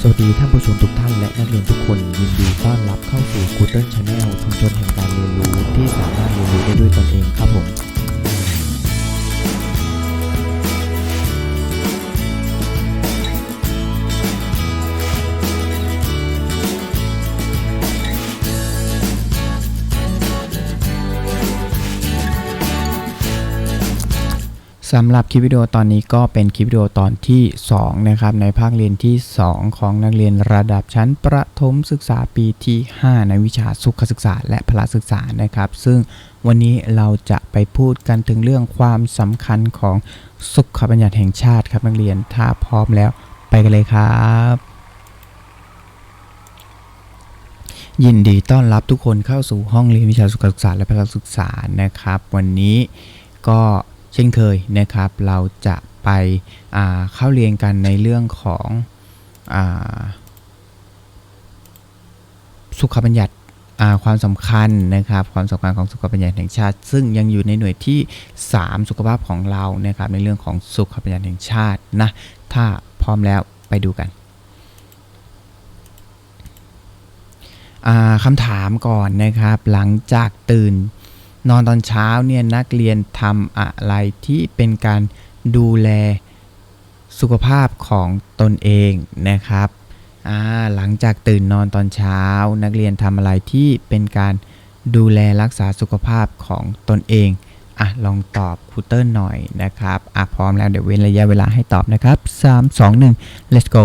สวัสดีท่านผู้ชมทุกท่านและนักเรียนทุกคนยินดีต้อนรับเข้าสู่ g o o d l e Channel ชุมชนแห่งการเรียนรู้ที่สามารถเรียนรู้ได้ด้วยตนเองครับผม สำหรับคลิปวิดีโอตอนนี้ก็เป็นคลิปวิดีโอตอนที่ 2 นะครับ ในภาคเรียนที่ 2 ของนักเรียนระดับชั้นประถมศึกษาปีที่ 5 ในวิชาสุขศึกษาและพละศึกษานะครับ ซึ่งวันนี้เราจะไปพูดกันถึงเรื่องความสำคัญของสุขบัญญัติแห่งชาติครับนักเรียนถ้าพร้อมแล้วไปกันเลยครับยินดีต้อนรับทุกคนเข้าสู่ห้องเรียนวิชาสุขศึกษาและพละศึกษานะครับ วันนี้ก็ เช่นเคยนะครับ เราจะไปเข้าเรียนกันในเรื่องของอสุขบัญญัติความสำคัญนะครับความสำคัญของสุขบัญญัติแห่งชาติ ซึ่งยังอยู่ในหน่วยที่ 3 สุขภาพของเรานะครับในเรื่องของสุขบัญญัติแห่งชาตินะถ้าพร้อมแล้วไปดูกันคำถามก่อนนะครับ หลังจากตื่น นอนตอนเช้าเนี่ยนักเรียนทำอะไรที่เป็นการดูแลสุขภาพของตนเองนะครับหลังจากตื่นนอนตอนเช้า นักเรียนทำอะไรที่เป็นการดูแลรักษาสุขภาพของตนเองอะลองตอบครูเตอร์หน่อยนะครับอะพร้อมแล้วเดี๋ยวเว้นระยะเวลาให้ตอบนะครับ 3 2 1 let's go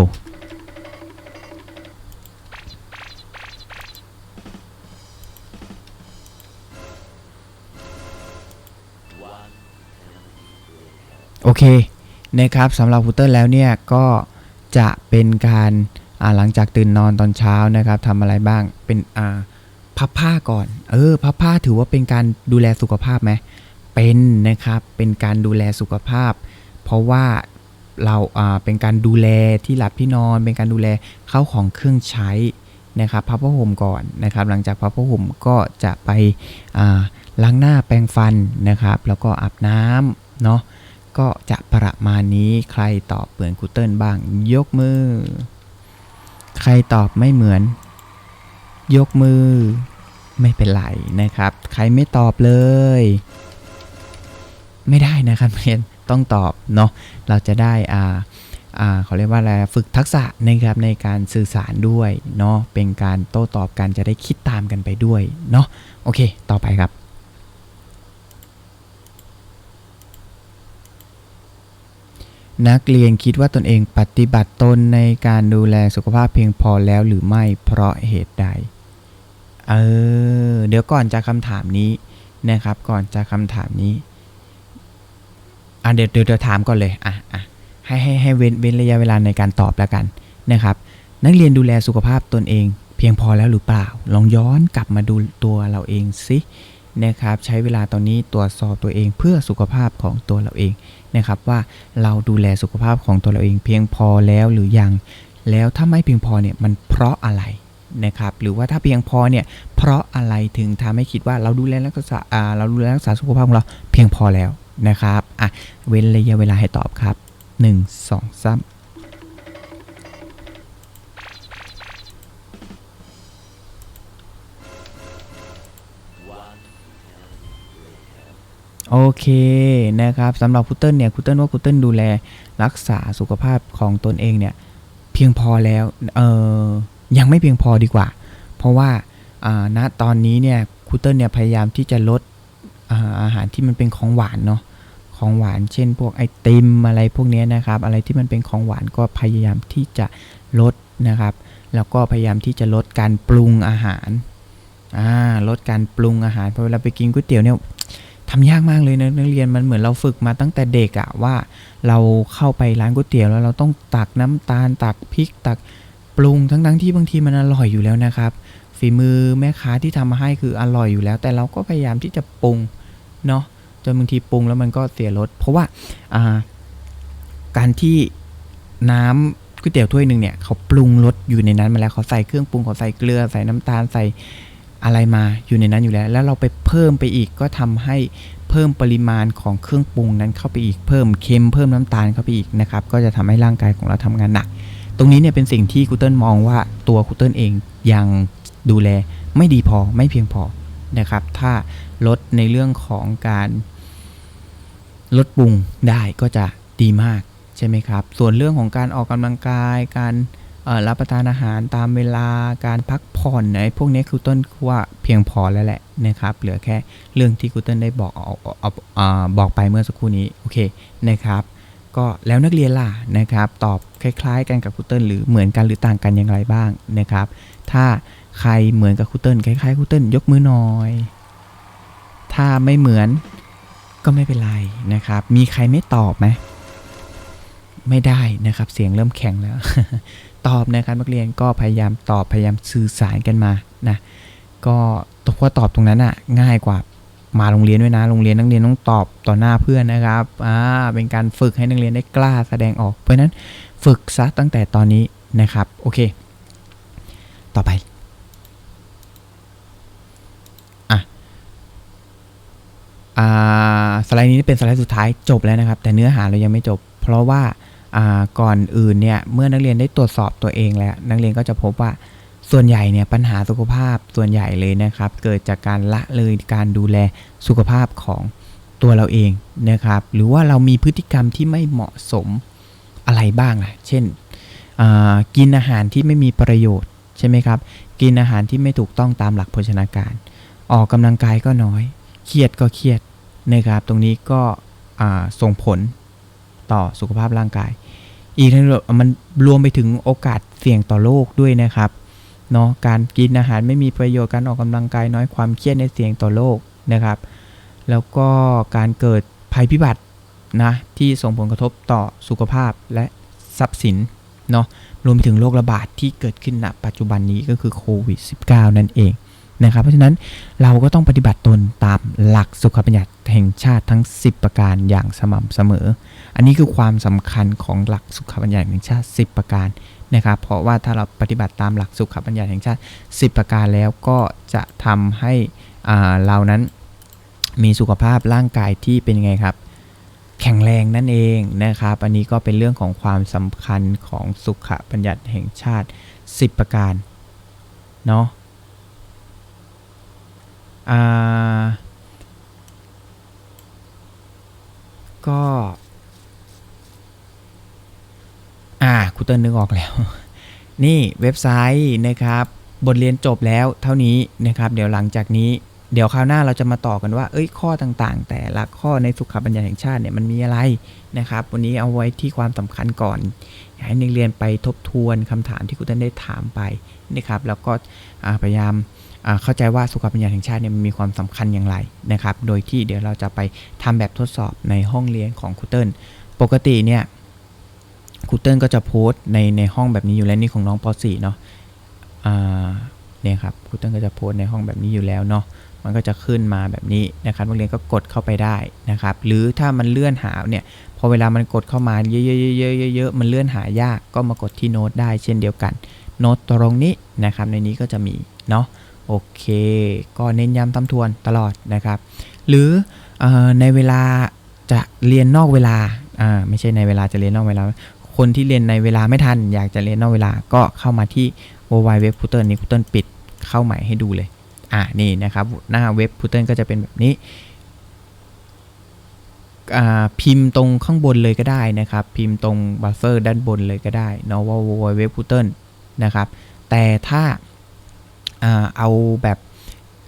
โอเคนะครับสำหรับคูเตอร์แล้วเนี่ยก็จะเป็นการหลังจากตื่นนอนตอนเช้านะครับทำอะไรบ้างเป็นพับผ้าก่อน เออพับผ้าถือว่าเป็นการดูแลสุขภาพไหมเป็นนะครับเป็นการดูแลสุขภาพ เพราะว่าเราเป็นการดูแลที่หลับที่นอน เป็นการดูแลเข้าของเครื่องใช้นะครับพับผ้าห่มก่อนนะครับ หลังจากพับผ้าห่มก็จะไปล้างหน้าแปรงฟันนะครับ แล้วก็อาบน้ำเนาะ ก็จะประมาณนี้ใครตอบเหมือนครูเติ้ลบ้าง ยกมือ ใครตอบไม่เหมือน ยกมือ ไม่เป็นไรนะครับ ใครไม่ตอบเลย ไม่ได้นะครับเรียนต้องตอบเนาะเราจะได้อ่าอ่าเขาเรียกว่าอะไรฝึกทักษะนะครับในการสื่อสารด้วยเนาะเป็นการโต้ตอบกันจะได้คิดตามกันไปด้วยเนาะโอเค ต่อไปครับ นักเรียนคิดว่าตนเองปฏิบัติตนในการดูแลสุขภาพเพียงพอแล้วหรือไม่เพราะเหตุใด เออ เดี๋ยวก่อนจากคำถามนี้นะครับ ก่อนจากคำถามนี้ อะเดี๋ยวเดี๋ยวเดี๋ยวถามก่อนเลย อะอะให้ให้ให้เว้นเว้นระยะเวลาในการตอบแล้วกันนะครับ นักเรียนดูแลสุขภาพตนเอง เพียงพอแล้วหรือเปล่า ลองย้อนกลับมาดูตัวเราเองสินะครับ ใช้เวลาตอนนี้ตรวจสอบตัวเองเพื่อสุขภาพของตัวเราเอง นะครับว่าเราดูแลสุขภาพของตัวเราเองเพียงพอแล้วหรือยัง แล้วถ้าไม่เพียงพอเนี่ยมันเพราะอะไรนะครับหรือว่าถ้าเพียงพอเนี่ยเพราะอะไรถึงทำให้คิดว่าเราดูแลรักษาอ่าเราดูแลรักษาสุขภาพของเราเพียงพอแล้วนะครับอะเว้นระยะเวลาให้ตอบครับ 1 2 3 โอเคนะครับสำหรับคุเติ้ลเนี่ยคุเติ้ลว่าคุเติ้ลดูแลรักษาสุขภาพของตนเองเนี่ยเพียงพอแล้วเออยังไม่เพียงพอดีกว่า เพราะว่าอ่าณตอนนี้เนี่ยคุเติ้ลเนี่ยพยายามที่จะลดอาอาหารที่มันเป็นของหวานเนาะของหวานเช่น พวกไอติมอะไรพวกนี้นะครับ อะไรที่มันเป็นของหวานก็พยายามที่จะลดนะครับ แล้วก็พยายามที่จะลดการปรุงอาหารอ่าลดการปรุงอาหารเพอเวลาไปกินก๋วยเตี๋ยวเนี่ย ทำยากมากเลยนะนักเรียนมันเหมือนเราฝึกมาตั้งแต่เด็กอะว่า เราเข้าไปร้านก๋วยเตี๋ยวแล้วเราต้องตักน้ำตาลตักพริกตักปรุงทั้งๆที่บางทีมันอร่อยอยู่แล้วนะครับ ฝีมือแม่ค้าที่ทำมาให้คืออร่อยอยู่แล้ว แต่เราก็พยายามที่จะปรุงเนาะจนบางทีปรุงแล้วมันก็เสียรสเพราะว่าอ่าการที่น้ำก๋วยเตี๋ยวถ้วยหนึ่งเนี่ยเขาปรุงรสอยู่ในนั้นมาแล้วเขาใส่เครื่องปรุงเขาใส่เกลือใส่น้ำตาลใส่ อะไรมาอยู่ในนั้นอยู่แล้ว แล้วเราไปเพิ่มไปอีกก็ทำให้เพิ่มปริมาณของเครื่องปรุงนั้นเข้าไปอีกเพิ่มเค็มเพิ่มน้ำตาลเข้าไปอีกนะครับก็จะทำให้ร่างกายของเราทำงานหนัก ตรงนี้เนี่ยเป็นสิ่งที่ครูเติ้ลมองว่าตัวครูเติ้ลเองยังดูแลไม่ดีพอไม่เพียงพอนะครับ ถ้าลดในเรื่องของการลดปรุงได้ก็จะดีมากใช่ไหมครับ ส่วนเรื่องของการออกกำลังกายการ รับประทานอาหารตามเวลาการพักผ่อนไอ้พวกนี้ครูเติ้ลว่าเพียงพอแล้วแหละนะครับเหลือแค่เรื่องที่ครูเติ้ลได้บอกอาเอาเอาเอาบอกไปเมื่อสักครู่นี้โอเคนะครับก็แล้วนักเรียนล่ะนะครับ ตอบคล้าย ๆ กันกับครูเติ้ลหรือเหมือนกันหรือต่างกันอย่างไรบ้างนะครับ ถ้าใครเหมือนกับครูเติ้ลคล้ายๆครูเติ้ลยกมือหน่อย ถ้าไม่เหมือนก็ไม่เป็นไรนะครับ มีใครไม่ตอบไหมไม่ได้นะครับ เสียงเริ่มแข็งแล้ว ตอบนะครับนักเรียนก็พยายามตอบพยายามสื่อสารกันมานะก็ตัวตอบตรงนั้นอะง่ายกว่ามาโรงเรียนด้วยนะ โรงเรียนนักเรียนต้องตอบต่อหน้าเพื่อนนะครับอ่าเป็นการฝึกให้นักเรียนได้กล้าแสดงออกเพราะนั้นฝึกซะตั้งแต่ตอนนี้นะครับโอเค ต่อไปอะอ่าสไลด์นี้เป็นสไลด์สุดท้ายจบแล้วนะครับ แต่เนื้อหาเรายังไม่จบ เพราะว่า ก่อนอื่นเนี่ยเมื่อนักเรียนได้ตรวจสอบตัวเองแล้ว นักเรียนก็จะพบว่าส่วนใหญ่เนี่ยปัญหาสุขภาพส่วนใหญ่เลยนะครับ เกิดจากการละเลยการดูแลสุขภาพของตัวเราเองนะครับ หรือว่าเรามีพฤติกรรมที่ไม่เหมาะสมอะไรบ้างล่ะ เช่นกินอาหารที่ไม่มีประโยชน์ใช่ไหมครับ กินอาหารที่ไม่ถูกต้องตามหลักโภชนาการ ออกกำลังกายก็น้อย เครียดก็เครียดนะครับ ตรงนี้ก็ส่งผล ต่อสุขภาพร่างกาย อีกทั้งมันรวมไปถึงโอกาสเสี่ยงต่อโรคด้วยนะครับเนาะการกินอาหารไม่มีประโยชน์การออกกำลังกายน้อยความเครียดในเสี่ยงต่อโรคนะครับ แล้วก็การเกิดภัยพิบัตินะที่ส่งผลกระทบต่อสุขภาพและทรัพย์สินเนาะรวมไปถึงโรคระบาดที่เกิดขึ้นณปัจจุบันนี้ก็คือโควิด -19 นั่นเอง นะครับ เพราะฉะนั้นเราก็ต้องปฏิบัติตนตามหลักสุขบัญญัติแห่งชาติทั้ง 10 ประการอย่างสม่ำเสมอ อันนี้คือความสำคัญของหลักสุขบัญญัติแห่งชาติ 10 ประการนะครับ เพราะว่าถ้าเราปฏิบัติตามหลักสุขบัญญัติแห่งชาติ 10 ประการแล้วก็จะทำให้เรานั้นมีสุขภาพร่างกายที่เป็นยังไงครับ แข็งแรงนั่นเองนะครับ อันนี้ก็เป็นเรื่องของความสำคัญของสุขบัญญัติแห่งชาติ 10 ประการเนาะ อ่าก็อ่าครูเติ้ลนึกออกแล้ว นี่เว็บไซต์นะครับบทเรียนจบแล้วเท่านี้นะครับ เดี๋ยวหลังจากนี้เดี๋ยวคราวหน้าเราจะมาต่อกันว่า เอ้ยข้อต่างๆ แต่ละข้อในสุขบัญญัติแห่งชาติเนี่ยมันมีอะไรนะครับ วันนี้เอาไว้ที่ความสำคัญก่อนอยากให้นักเรียนไปทบทวนคำถามที่ครูเติ้ลได้ถามไปนะครับ แล้วก็พยายาม เข้าใจว่าสุขบัญญัติแห่งชาติเนี่ยมันมีความสำคัญอย่างไรนะครับ โดยที่เดี๋ยวเราจะไปทำแบบทดสอบในห้องเรียนของครูเติ้ลปกติเนี่ยครูเติ้ลก็จะโพสต์ในในห้องแบบนี้อยู่แล้วนี่ของน้องป .4 เนาะเนี่ยครับครูเติ้ลก็จะโพสต์ในห้องแบบนี้อยู่แล้วเนาะมันก็จะขึ้นมาแบบนี้นะครับนักเรียนก็กดเข้าไปได้นะครับ หรือถ้ามันเลื่อนหาเนี่ยพอเวลามันกดเข้ามาเยอะๆๆๆๆมันเลื่อนหายากก็มากดที่โน้ตได้เช่นเดียวกัน โน้ตตรงนี้นะครับในนี้ก็จะมีเนาะ โอเค ก็เน้นย้ำตำทวนตลอดนะครับ หรืออในเวลาจะเรียนนอกเวลาไม่ใช่ในเวลาจะเรียนนอกเวลา คนที่เรียนในเวลาไม่ทัน อยากจะเรียนนอกเวลาก็เข้ามาที่ w w w เว็บพุตเติลนี้พุตเติลปิดเข้าใหม่ให้ดูเลย อ่านี่นะครับ หน้าเว็บพุตเติลก็จะเป็นแบบนี้พิมพ์ตรงข้างบนเลยก็ได้นะครับ พิมพ์ตรงบัฟเฟอร์ด้านบนเลยก็ได้เนาะว่า w w w เว็บพุตเติลนะครับ แต่ถ้า เอาแบบ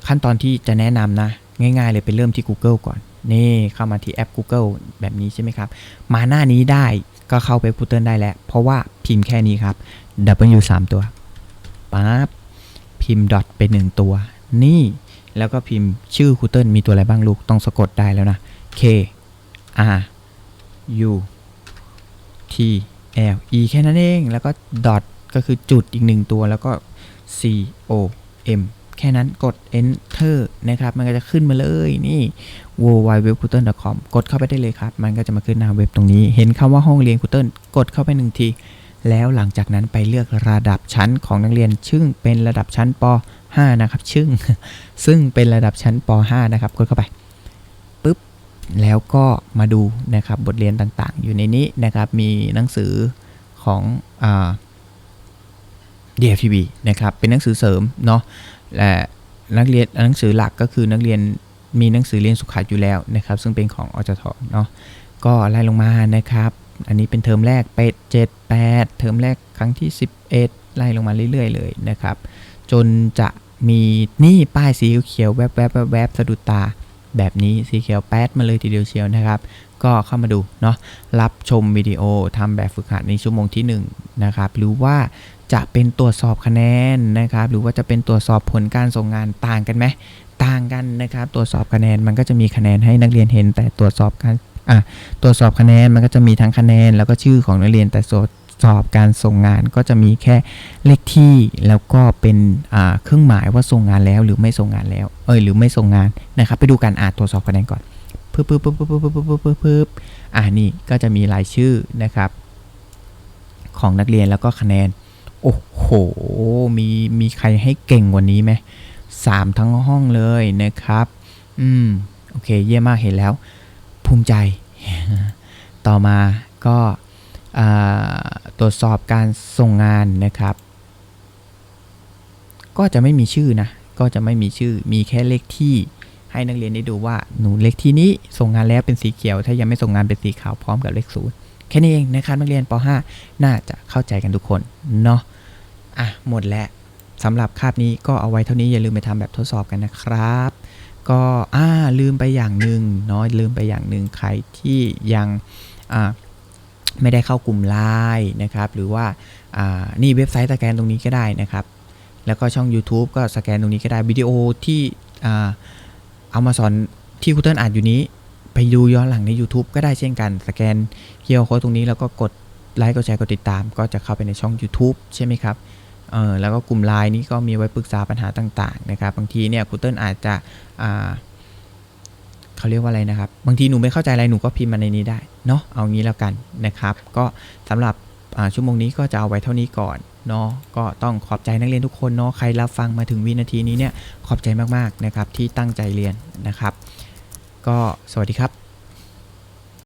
ขั้นตอนที่จะแนะนำนะ ง่ายๆ เลยไปเริ่มที่ Google ก่อน นี่เข้ามาที่แอป Google แบบนี้ใช่ไหมครับ มาหน้านี้ได้ก็เข้าไปพูเติลได้แล้ว เพราะว่าพิมพ์แค่นี้ครับ W 3ตัวปั๊บพิมพ์ดอทเป็นหนึ่งตัว นี่แล้วก็พิมพ์ชื่อคูเติลมีตัวอะไรบ้างลูก ต้องสะกดได้แล้วนะ K R U T L E แค่นั้นเอง แล้วก็ดอทก็คือจุดอีกหนึ่งตัวแล้วก็ C O M แค่นั้นกด enter นะครับ มันก็จะขึ้นมาเลยนี่ w w w c o o t e r c o m กดเข้าไปได้เลยครับ มันก็จะมาขึ้นหน้าเว็บตรงนี้ เห็นคำว่าห้องเรียน c o o t e r กดเข้าไปหนึ่งที แล้วหลังจากนั้นไปเลือกระดับชั้นของนักเรียน ซึ่งเป็นระดับชั้นป .5 นะครับซึ่งซึ่งเป็นระดับชั้นป .5 นะครับ กดเข้าไปปุ๊บ แล้วก็มาดูนะครับบทเรียนต่างๆ อยู่ในนี้นะครับ มีหนังสือของอ่า DFTV นะครับ เป็นหนังสือเสริมเนาะและนักเรียนหนังสือหลักก็คือนักเรียนมีหนังสือเรียนสุขะอยู่แล้วนะครับ ซึ่งเป็นของอจทเนาะก็ไล่ลงมานะครับ อันนี้เป็นเทอมแรกเป็ดเจ็ดแปดเทอมแรกครั้งที่ 11 ไล่ลงมาเรื่อยๆ เลยนะครับ จนจะมีนี่ป้ายสีเขียวแวบๆแวบๆแวบสะดุดตาแบบนี้สีเขียวแป๊ดมาเลยทีเดียวเชียวนะครับ ก็เข้ามาดูเนาะรับชมวิดีโอทำแบบฝึกหัดในชั่วโมงที่ 1 นะครับ หรือว่าจะเป็นตรวจสอบคะแนนนะครับ หรือว่าจะเป็นตรวจสอบผลการส่งงานต่างกันไหมต่างกันนะครับ ตรวจสอบคะแนนมันก็จะมีคะแนนให้นักเรียนเห็น แต่ตรวจสอบการอะตรวจสอบคะแนนมันก็จะมีทั้งคะแนน แล้วก็ชื่อของนักเรียนแต่สดสอบการส่งงานก็จะมีแค่เลขที่แล้วก็เป็นเครื่องหมายว่าส่งงานแล้วหรือไม่ส่งงานแล้ว เอยหรือไม่ส่งงานนะครับ ไปดูการอ่านตรวจสอบคะแนนก่อนปึ๊บปึ๊บปึ๊บปึ๊บปึ๊บปึ๊บปึ๊บอ่านี่ก็จะมีรายชื่อนะครับ ของนักเรียนแล้วก็คะแนน โอ้โห มีมีใครให้เก่งกว่านี้ไหมสามทั้งห้องเลยนะครับ อืม โอเค เยี่ยมมากเห็นแล้ว ภูมิใจ ต่อมาก็ตรวจสอบการส่งงานนะครับ ก็จะไม่มีชื่อนะ ก็จะไม่มีชื่อ มีแค่เลขที่ให้นักเรียนได้ดูว่าหนูเลขที่นี้ส่งงานแล้วเป็นสีเขียว ถ้ายังไม่ส่งงานเป็นสีขาวพร้อมกับเลขศูนย์ ค่นี้เองนะครับนักเรียนป .5 น่าจะเข้าใจกันทุกคนเนาะอะหมดแล้วสำหรับคาบนี้ก็เอาไว้เท่านี้อย่าลืมไปทำแบบทดสอบกันนะครับ ก็อ่าลืมไปอย่างหนึ่งเนาะลืมไปอย่างหนึ่งใครที่ยังอ่าไม่ได้เข้ากลุ่มไลน์นะครับ หรือว่าอ่านี่เว็บไซต์สแกนตรงนี้ก็ได้นะครับ แล้วก็ช่อง YouTube ก็สแกนตรงนี้ก็ได้วิดีโอที่อ่าเอามาสอนที่ครูเติ้ลอ่านอยู่นี้ ไปดูย้อนหลังใน YouTube ก็ได้เช่นกัน สแกนเคียร์โค้ดตรงนี้แล้วก็กดไลค์กดแชร์กดติดตาม ก็จะเข้าไปในช่อง YouTube ใช่ไหมครับเออแล้วก็กลุ่มไลน์นี้ก็มีไว้ปรึกษาปัญหาต่างๆนะครับ บางทีเนี่ยครูเติ้ลอาจจะอ่าเขาเรียกว่าอะไรนะครับ บางทีหนูไม่เข้าใจอะไรหนูก็พิมพ์มาในนี้ได้เนาะเอางี้แล้วกันนะครับ ก็สำหรับชั่วโมงนี้ก็จะเอาไว้เท่านี้ก่อนเนาะก็ต้องขอบใจนักเรียนทุกคนเนาะใครรับฟังมาถึงวินาทีนี้เนี่ยขอบใจมากๆนะครับที่ตั้งใจเรียนนะครับ ก็สวัสดีครับ